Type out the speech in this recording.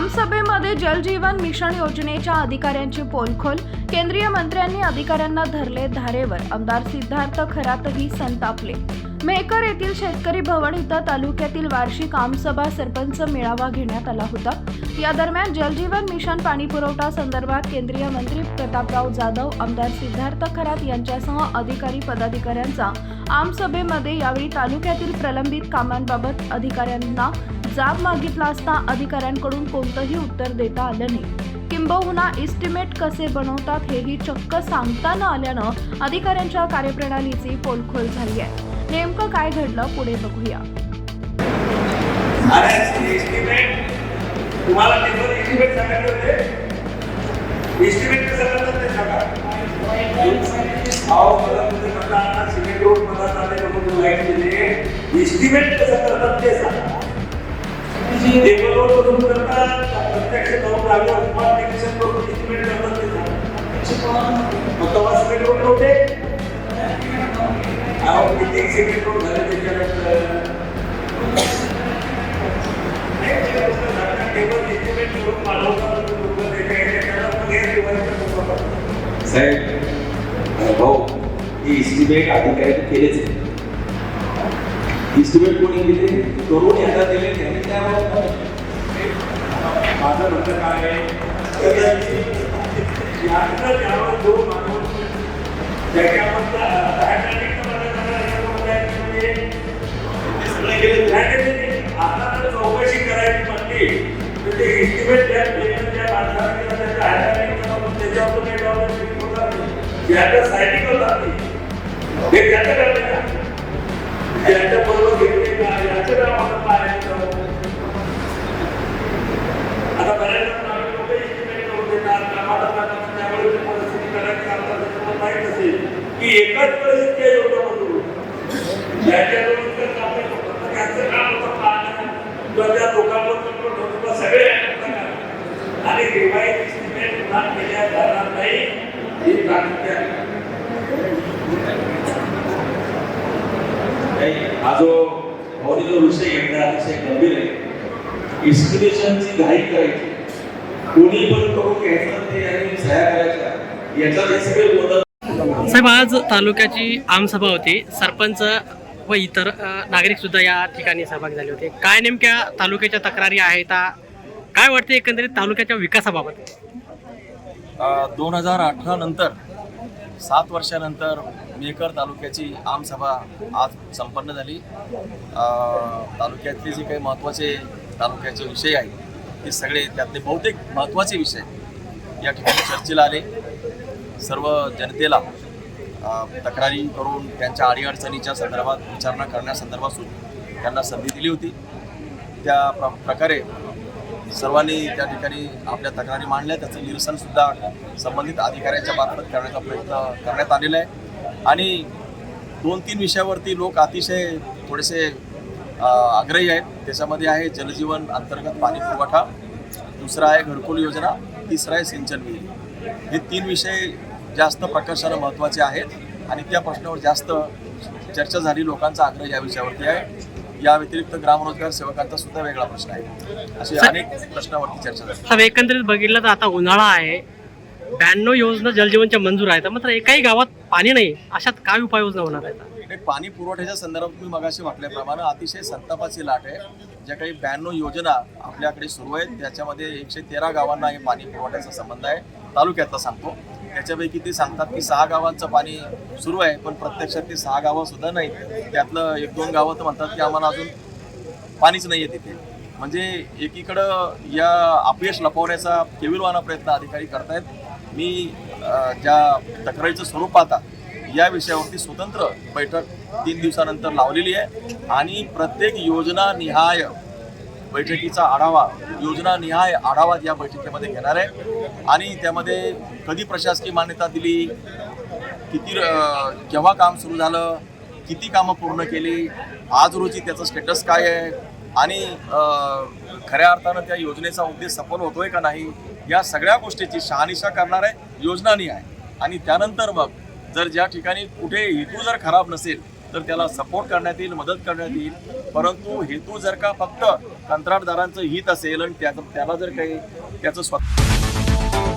जल जीवन मिशन योजनेच्या अधिकाऱ्यांची पोलखोल. केंद्रीय मंत्र्यांनी अधिकाऱ्यांना धरले धारेवर. आमदार सिद्धार्थ खरातही संतापले. मेहकर येथील शेतकरी भवन इथं तालुक्यातील वार्षिक आमसभा सरपंच मेळावा घेण्यात आला होता. या दरम्यान जलजीवन मिशन पाणी पुरवठा संदर्भात केंद्रीय मंत्री प्रतापराव जाधव आमदार सिद्धार्थ खरात यांच्यासह अधिकारी पदाधिकाऱ्यांचा आमसभेमध्ये यावेळी तालुक्यातील प्रलंबित कामांबाबत अधिकाऱ्यांना जाब मागितला असता अधिकाऱ्यांकडून कोणतंही उत्तर देता आलं नाही. किंबहुना इस्टिमेट कसे बनवतात हेही चक्क सांगता न आल्यानं अधिकाऱ्यांच्या कार्यप्रणालीची पोलखोल झाली आहे. नेमकं काय घडलं पुढे बघूया. इस्टिमेट कसं करतात ते सांगा अहो टेबल करून करतात प्रत्यक्ष जाऊन लागलं तुम्हाला टेक्निशियन करून एस्टिमेट करतात ते तेव्हा सिमेंट रोड नव्हते अहो किती सिमेंट रोड झाले त्याच्यानंतर साहेब भाऊ ही इस्टिमेट अधिकाऱ्यांनी केलेच आहे. इस्टिमेट कोणी दिले? करून यांना दिले त्यांनी काय माझं म्हणणं काय आहे? यातनं त्यावर जो माणूस आता तर चौकशी करायची म्हणली तर ते estimate द्या, payment माणसाला त्याच्या त्याच्यावर डॉलर होतात ज्याचं होतात त्याचं काम बरोबर घेतले का याचं आता बऱ्याच लोक estimate करून देतात, कामाला जातात, त्यावेळेस परिस्थिती करायची त्याच्यावर माहीत असेल की एकाच परिस्थिती आहे लोकांमधून. ज्याच्याकडून जर आपण फक्त त्यांचं काम होतं पाहणं, किंवा त्या लोकांबद्दल पण सगळे आणि revised estimate पुन्हा केल्या जाणार नाही ही ताकद आहे. नाही, हा जो भाऊनी जो विषय घेतला अतिशय गंभीर आहे इस्टिमेशनची घाई करायची. कोणी पण करून घ्यायचं ते आणि सह्या करायच्या. याच्यात हे सगळे गोंधळ साहेब आज तालुक्याची आमसभा होती. सरपंच व इतर नागरिक सुद्धा या ठिकाणी सहभागी झाले होते. काय नेमक्या तालुक्याच्या तक्रारी आहेत? काय वाटते एकंदरीत तालुक्याच्या विकासाबाबत? दोन हजार अठरा नंतर सात वर्षानंतर मेकर तालुक्याची आमसभा आज संपन्न झाली. तालुक्यातले जे काही महत्त्वाचे तालुक्याचे विषय आहेत ते सगळे त्यातले बहुतेक महत्त्वाचे विषय या ठिकाणी चर्चेला आले. सर्व जनतेला तक्रारी करून त्यांच्या अडीअडचणीच्या संदर्भात विचारणा करण्यासंदर्भात सु त्यांना संधी दिली होती. त्या प्र प्रकारे सर्वांनी त्या ठिकाणी आपल्या तक्रारी मांडल्या. त्याचं निरसनसुद्धा संबंधित अधिकाऱ्यांच्या मार्फत करण्याचा प्रयत्न करण्यात आलेला आहे. आणि दोन तीन विषयावरती लोक अतिशय थोडेसे आग्रही आहेत. त्याच्यामध्ये आहे जलजीवन अंतर्गत पाणी पुरवठा. दुसरा आहे घरकुल योजना. तिसरा आहे सिंचन विहीर. हे तीन विषय जास्त प्रकर्षानं महत्त्वाचे आहेत आणि त्या प्रश्नावर जास्त चर्चा झाली. लोकांचा आग्रह या विषयावरती आहे. या व्यतिरिक्त ग्रामरोजगार सेवकांचा सुद्धा वेगळा प्रश्न आहे. असे अनेक प्रश्नावरती चर्चा झाली. एकंदरीत बघितलं तर आता उन्हाळा आहे. ब्याण्णव योजना जलजीवनच्या मंजूर आहेत. मात्र एकाही गावात पाणी नाही. अशात काय उपाययोजना होणार आहेत? पाणी पुरवठ्याच्या संदर्भात मी मगाशी म्हटल्याप्रमाणे अतिशय संतापाची लाट आहे. ज्या काही ब्याण्णव योजना आपल्याकडे सुरू आहेत त्याच्यामध्ये एकशे तेरा गावांना हे पाणी पुरवठ्याचा संबंध आहे. तालुक्यातला सांगतो. त्याच्यापैकी ते सांगतात की सहा गावांचं पाणी सुरू आहे पण प्रत्यक्षात ते सहा गावं सुद्धा नाही त्यातलं एक दोन गावं तर म्हणतात की आम्हाला अजून पाणीच नाही आहे तिथे. म्हणजे एकीकडं या अपयश लपवण्याचा केविलवाना प्रयत्न अधिकारी करतायत. मी ज्या तक्रारीचं स्वरूप पाहता या विषयावरती स्वतंत्र बैठक तीन दिवसानंतर लावलेली आहे आणि प्रत्येक योजना निहाय बैठकीचा आढावा योजना निहाय आढावा या बैठकीमध्ये घेणार आहे. आणि त्यामध्ये कधी प्रशासकीय मान्यता दिली किती केव्हा काम सुरू झालं किती कामं पूर्ण केली आज रोजी त्याचं स्टेटस काय आहे आणि खऱ्या अर्थानं त्या योजनेचा उद्देश सफल होतोय का नाही या सगळ्या गोष्टीची शहानिशा करणार आहे आहे. आणि त्यानंतर मग जर ज्या ठिकाणी कुठे हेतू जर खराब नसेल तर त्याला सपोर्ट करण्यात येईल मदत करण्यात येईल. परंतु हेतू जर का फक्त कंत्राटदारांचं हित असेल आणि त्याचं त्याला जर काही त्याचं स्वतः